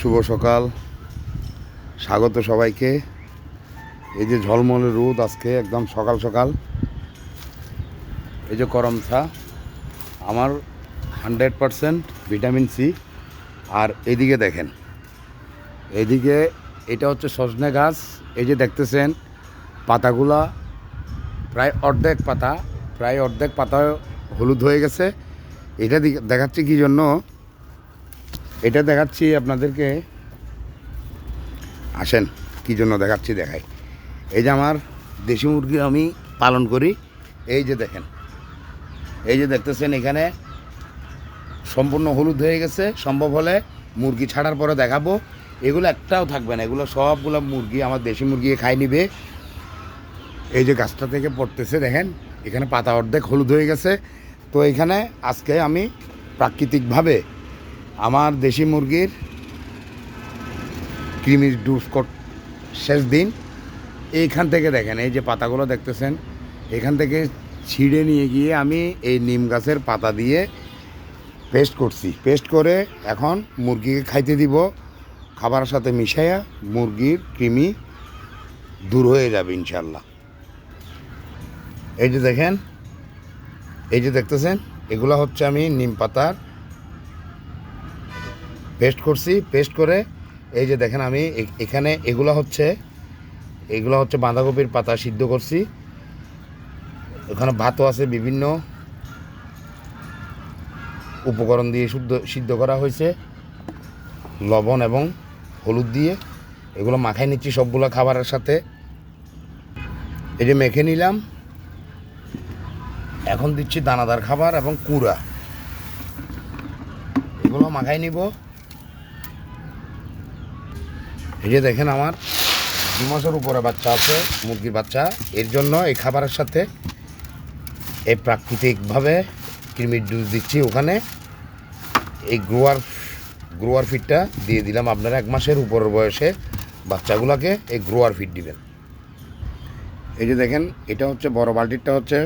শুভ সকাল। স্বাগত সবাইকে। এই যে ঝলমলে রোদ আজকে, একদম সকাল সকাল। এই যে করমসা আমার হান্ড্রেড পারসেন্ট ভিটামিন সি। আর এদিকে দেখেন এদিকে এটা হচ্ছে সজনে গাছ। এই যে দেখতেছেন, পাতাগুলা প্রায় অর্ধেক পাতা, প্রায় অর্ধেক পাতা হলুদ হয়ে গেছে। এটা দেখাচ্ছে দেখাচ্ছি কি জন্য? এটা দেখাচ্ছি আপনাদেরকে। আসেন, কি জন্য দেখাচ্ছি দেখাই। এই যে আমার দেশি মুরগি আমি পালন করি। এই যে দেখেন, এই যে দেখতেছেন এখানে সম্পূর্ণ হলুদ হয়ে গেছে। সম্ভব হলে মুরগি ছাড়ার পরে দেখাবো। এগুলো একটাও থাকবে না, এগুলো সবগুলো মুরগি আমার দেশি মুরগি খাই নিবে। এই যে গাছটা থেকে পড়তেছে, দেখেন, এখানে পাতা অর্ধেক হলুদ হয়ে গেছে। তো এখানে আজকে আমি প্রাকৃতিকভাবে আমার দেশি মুরগির কৃমির ডুস কট শেষ দিন। এইখান থেকে দেখেন, এই যে পাতাগুলো দেখতেছেন, এখান থেকে ছিঁড়ে নিয়ে গিয়ে আমি এই নিম গাছের পাতা দিয়ে পেস্ট করছি। পেস্ট করে এখন মুরগিকে খাইতে দিব। খাবারের সাথে মিশাইয়া মুরগির কৃমি দূর হয়ে যাবে ইনশাল্লাহ এই যে দেখেন, এই যে দেখতেছেন, এগুলো হচ্ছে আমি নিম পাতার পেস্ট করছি পেস্ট করে, এই যে দেখেন আমি এখানে এগুলো হচ্ছে এগুলো হচ্ছে বাঁধাকপির পাতা সিদ্ধ করছি। এখানে ভাতও আছে বিভিন্ন উপকরণ দিয়ে শুদ্ধ, সিদ্ধ করা হয়েছে। লবণ এবং হলুদ দিয়ে, এগুলো মাখাই নিচ্ছি সবগুলো খাবারের সাথে। এই যে মেখে নিলাম। এখন দিচ্ছি দানাদার খাবার এবং কুড়া। এগুলো মাখাই নিব। এই যে দেখেন আমার দু মাসের উপরে বাচ্চা আছে, মুরগির বাচ্চা। এর জন্য এই খাবারের সাথে এই প্রাকৃতিকভাবে কৃমির ডুজ দিচ্ছি ওখানে। এই গ্রোয়ার গ্রোয়ার ফিডটা দিয়ে দিলাম আপনারা এক মাসের উপরের বয়সে বাচ্চাগুলোকে এই গ্রোয়ার ফিড দিবেন। এই যে দেখেন, এটা হচ্ছে বড় বালতিটা হচ্ছে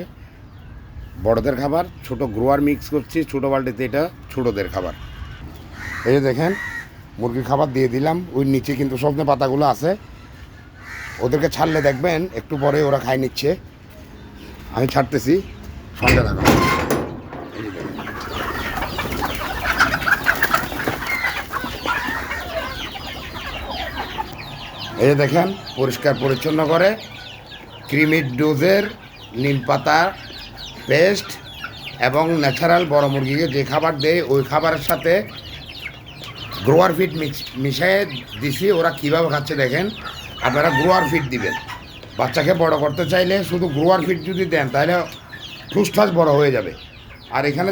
বড়দের খাবার, ছোট গ্রোয়ার মিক্স করছি, ছোটো বালতিতে এটা ছোটোদের খাবার। এই যে দেখেন মুরগির খাবার দিয়ে দিলাম ওই নিচে কিন্তু সজনে পাতাগুলো আছে, ওদেরকে ছাড়লে দেখবেন, একটু পরে ওরা খাই নিচ্ছে আমি ছাড়তেছি এই দেখেন। এই যে দেখেন, পরিষ্কার পরিচ্ছন্ন করে, ক্রিমির ডোজের নিম পাতা পেস্ট এবং ন্যাচারাল বড় মুরগিকে যে খাবার দেয়, ওই খাবারের সাথে গ্রোয়ার মিক্স মিশিয়ে দিছি, ওরা কীভাবে খাচ্ছে দেখেন। আপনারা গ্রোয়ার ফিড দিবেন। বাচ্চাকে বড় করতে চাইলে শুধু গ্রোয়ার ফিড যদি দেন, তাহলে ঠুসঠাস বড় হয়ে যাবে। আর এখানে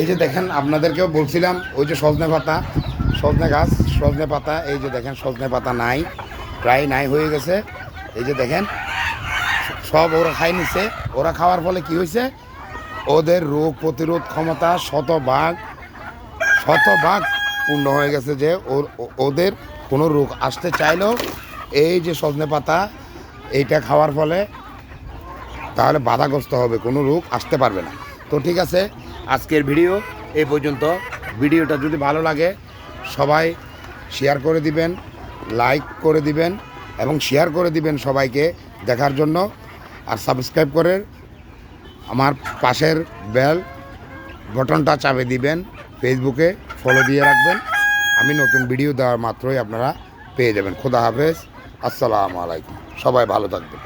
এই যে দেখেন, আপনাদেরকেও বলছিলাম, ওই যে সজনে পাতা, সজনে গাছ, সজনে পাতা, এই যে দেখেন, সজনে পাতা নাই, প্রায় নাই হয়ে গেছে। এই যে দেখেন, সব ওরা খাই নিছে। ওরা খাওয়ার ফলে কি হয়েছে ওদের রোগ প্রতিরোধ ক্ষমতা শতভাগ শতভাগ পূর্ণ হয়ে গেছে যে ওর ওদের কোনো রোগ আসতে চাইলেও এই যে সজনে পাতা, এইটা খাওয়ার ফলে তাহলে বাধাগ্রস্ত হবে, কোনো রোগ আসতে পারবে না। তো ঠিক আছে, আজকের ভিডিও এই পর্যন্ত। ভিডিওটা যদি ভালো লাগে, সবাই শেয়ার করে দিবেন, লাইক করে দিবেন এবং শেয়ার করে দিবেন সবাইকে দেখার জন্য। আর সাবস্ক্রাইব করে আমার পাশের বেল বটনটা চাপে দিবেন। ফেসবুকে ফলো দিয়ে রাখবেন। আমি নতুন ভিডিও দেওয়ার মাত্রই আপনারা পেয়ে যাবেন। খোদা হাফেজ। আসসালামু আলাইকুম। সবাই ভালো থাকবেন।